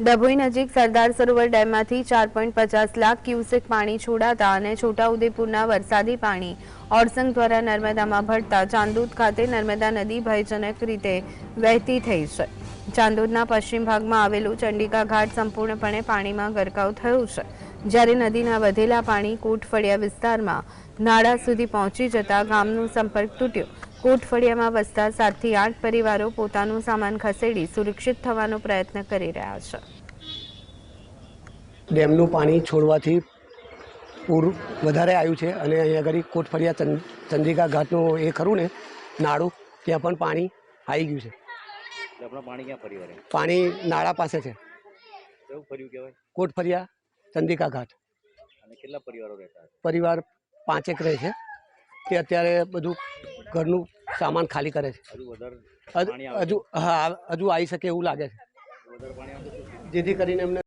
ડભોઈ નજીક સરદાર સરોવર ડેમમાંથી ચાર પોઈન્ટ પચાસ લાખ ક્યુસેક પાણી છોડાતા અને છોટાઉદેપુરના વરસાદી પાણી ઓરસંગ દ્વારા નર્મદામાં ભળતા ચાંદૂદ ખાતે નર્મદા નદી ભયજનક રીતે વહેતી થઈ છે. ચાંદોદના પશ્ચિમ ભાગમાં આવેલું ચંડિકા ઘાટ સંપૂર્ણપણે પાણીમાં ગરકાવ થયું છે. જ્યારે નદીના વધેલા પાણી કોટફળિયા વિસ્તારમાં નાળા સુધી પહોંચી જતા ગામનો સંપર્ક તૂટ્યો. કોટફળિયામાં વસતા સાતથી આઠ પરિવારો પોતાનું સામાન ખસેડી સુરક્ષિત થવાનો પ્રયત્ન કરી રહ્યા છે. ડેમનું પાણી છોડવાથી પૂર વધારે આવ્યું છે અને અહીંયા આગળ કોટફળિયા ચંદ્રિકા ઘાટનું એ ખરું ને, નાળું, ત્યાં પણ પાણી આવી ગયું છે. આપણા પાણી ક્યાં ફરી વળે પાણી નાળા પાસે છે. કેવું ફર્યું કહેવાય? કોટફળિયા ચંદ્રિકા ઘાટ. અને કેટલા પરિવારો રહેતા પરિવાર પાંચેક રહે છે. તે અત્યારે બધું ઘરનું સામાન ખાલી કરે છે. હજુ વધારે હજુ- હા હજુ આવી શકે એવું લાગે છે. જેથી કરીને એમને